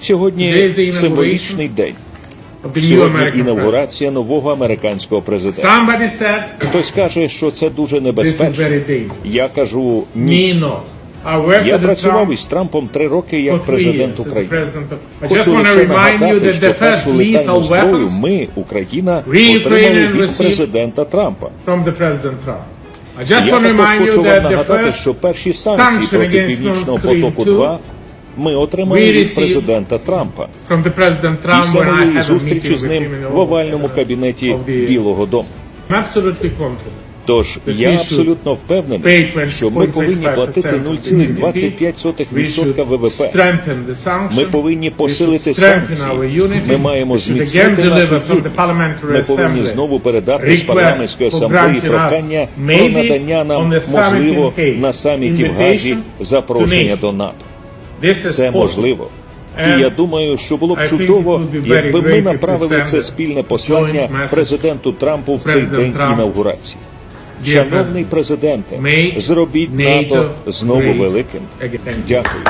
Сьогодні Today is the символічний день. Сьогодні інаугурація нового американського президента. Somebody said Хтось каже, що це дуже небезпечно. Я кажу ні. Я працював із Трампом три роки як президент України. president of. I Хочу just want to лише remind you нагадати, that що the first першу летальну зброю ми, Україна, отримали від президента Трампа. Я також хочу вам нагадати, що перші санкції проти Північного потоку 2 2 ми отримали від президента Трампа. Після моєї зустрічі з ним в овальному кабінеті Білого Дому. Тож я абсолютно впевнений, що ми повинні платити 0,25% ВВП. Ми повинні посилити санкції. Ми маємо зміцнити нашу єдність. Ми повинні знову передати з парламентської асамблеї прохання про надання нам, можливо, на саміті в Газі запрошення до НАТО. Це можливо. І я думаю, що було б чудово, якби ми направили це спільне послання президенту Трампу в цей день Trump. Шановний президенте, зробіть НАТО знову великим. Дякую.